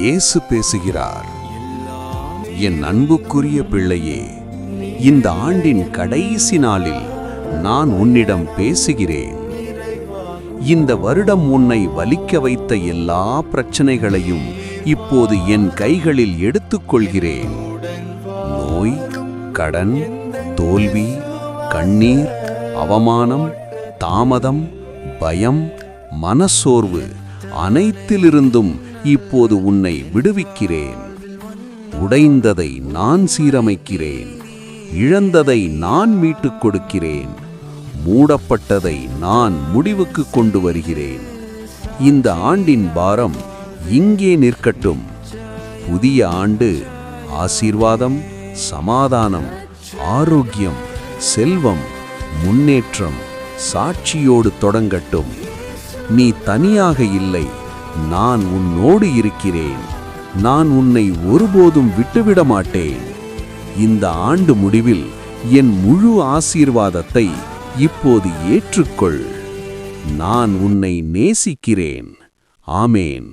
இயேசு பேசுகிறார். என் அன்புக்குரிய பிள்ளையே இந்த ஆண்டின் கடைசி நாளில் நான் உன்னிடம் பேசுகிறேன். இந்த வருடம் உன்னை வலிக்க வைத்த எல்லா பிரச்சனைகளையும் இப்போது என் கைகளில் எடுத்துக்கொள்கிறேன். நோய் கடன் தோல்வி கண்ணீர் அவமானம் தாமதம் பயம் மனசோர்வு அனைத்திலிருந்தும் இப்போது உன்னை விடுவிக்கிறேன். உடைந்ததை நான் சீரமைக்கிறேன். இழந்ததை நான் மீட்டுக் கொடுக்கிறேன். மூடப்பட்டதை நான் முடிவுக்கு கொண்டு வருகிறேன். இந்த ஆண்டின் பாரம் இங்கே நிற்கட்டும். புதிய ஆண்டு ஆசீர்வாதம் சமாதானம் ஆரோக்கியம் செல்வம் முன்னேற்றம் சாட்சியோடு தொடங்கட்டும். நீ தனியாக இல்லை. நான் உன்னோடு இருக்கிறேன். நான் உன்னை ஒருபோதும் விட்டுவிட மாட்டேன் இந்த ஆண்டு முடிவில் என் முழு ஆசீர்வாதத்தை இப்போது ஏற்றுக்கொள். நான் உன்னை நேசிக்கிறேன். ஆமேன்.